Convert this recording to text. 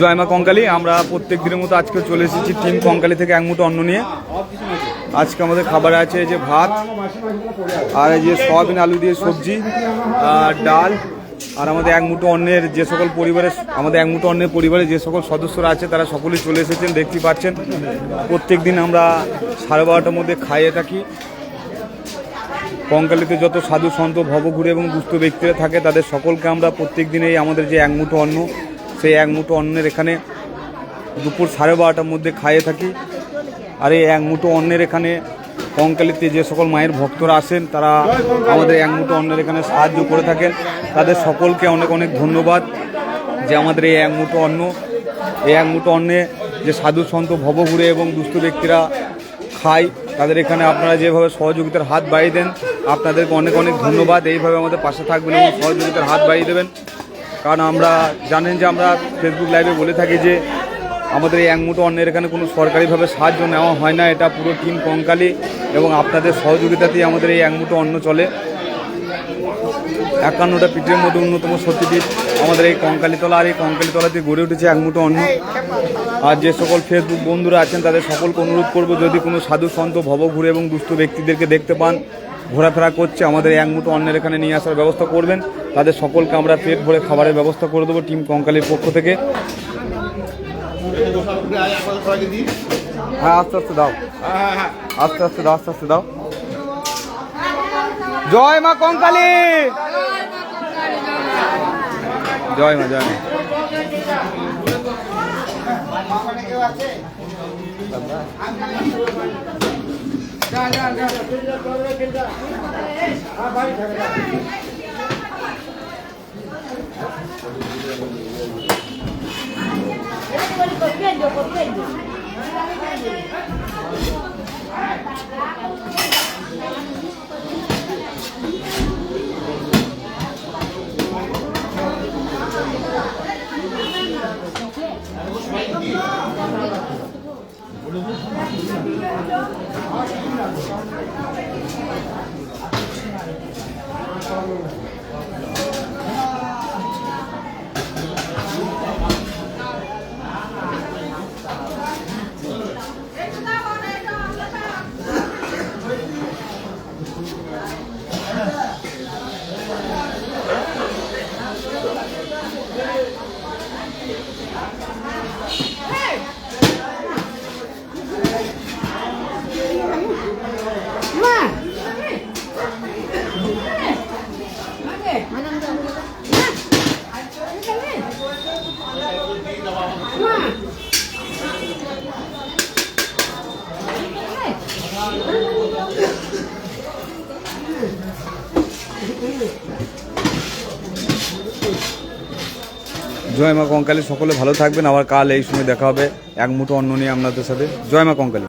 জয় কঙ্কালি, আমরা প্রত্যেক দিনের মতো আজকে চলে এসেছি টিম কঙ্কালি থেকে এক মুঠো অন্ন নিয়ে। আজকে আমাদের খাবার আছে যে ভাত, আর এই যে সয়াবিন আলু দিয়ে সবজি, আর ডাল, আর আমাদের এক মুঠো অন্নের যে সকল পরিবারের, আমাদের এক মুঠো অন্নের পরিবারে যে সকল সদস্যরা আছে, তারা সকলেই চলে এসেছেন, দেখতে পাচ্ছেন। প্রত্যেক দিন আমরা সাড়ে বারোটার মধ্যে খাইয়ে থাকি। কঙ্কালিতে যত সাধু সন্ত, ভবঘুরে এবং দুস্থ ব্যক্তিরা থাকে, তাদের সকলকে আমরা প্রত্যেক দিনেই আমাদের যে এক মুঠো অন্ন সেই এক মুঠো অন্নের এখানে দুপুর সাড়ে বারোটার মধ্যে খাইয়ে থাকি। আর এই এক মুঠো অন্নের এখানে কঙ্কালিতে যে সকল মায়ের ভক্তরা আসেন, তারা আমাদের এক মুঠো অন্নের এখানে সাহায্য করে থাকেন। তাদের সকলকে অনেক অনেক ধন্যবাদ যে আমাদের এই এক মুঠো অন্ন, এই এক মুঠো অন্নে যে সাধু সন্ত ভবঘুরে এবং দুস্থ ব্যক্তিরা খায়, তাদের এখানে আপনারা যেভাবে সহযোগিতার হাত বাড়িয়ে দেন, আপনাদেরকে অনেক অনেক ধন্যবাদ। এইভাবে আমাদের পাশে থাকবেন এবং সহযোগিতার হাত বাড়িয়ে দেবেন। কারণ আমরা জানেন যে আমরা ফেসবুক লাইভে বলে থাকি যে আমাদের এই মুঠো অন্যের এখানে কোনো সরকারিভাবে সাহায্য নেওয়া হয় না। এটা পুরো টিম কঙ্কালি এবং আপনাদের সহযোগিতাতেই আমাদের এই মুঠো অন্ন চলে। একান্নটা পিঠের মধ্যে অন্যতম সত্যিপীঠ আমাদের এই কঙ্কালীতলা আর এই কঙ্কালীতলাতে গড়ে উঠেছে এক মুঠো অন্ন। আর যে সকল ফেসবুক বন্ধুরা আছেন, তাদের সকলকে অনুরোধ করব, যদি কোনো সাধু সন্ত, ভবঘুরে এবং দুস্থ ব্যক্তিদেরকে দেখতে পান ঘোরাফেরা করছে, আমাদের এক মুঠো অন্যের এখানে নিয়ে আসার ব্যবস্থা করবেন। তাদের সকলকে আমরা পেট ভরে খাবারের ব্যবস্থা করে দেবো টিম কঙ্কালীর পক্ষ থেকে। হ্যাঁ আস্তে আস্তে দাও। আস্তে আস্তে দাও, আস্তে আস্তে দাও। জয় মা কঙ্কালী! জয় মা জয় মা। Corriendo, corriendo. Thank you. জয় মা কঙ্কালী, সকলে ভালো থাকবেন। আবার কাল এই সময় দেখা হবে। এক মুঠো অন্ন নিয়ে আপনাদের সাথে। জয় মা কঙ্কালী।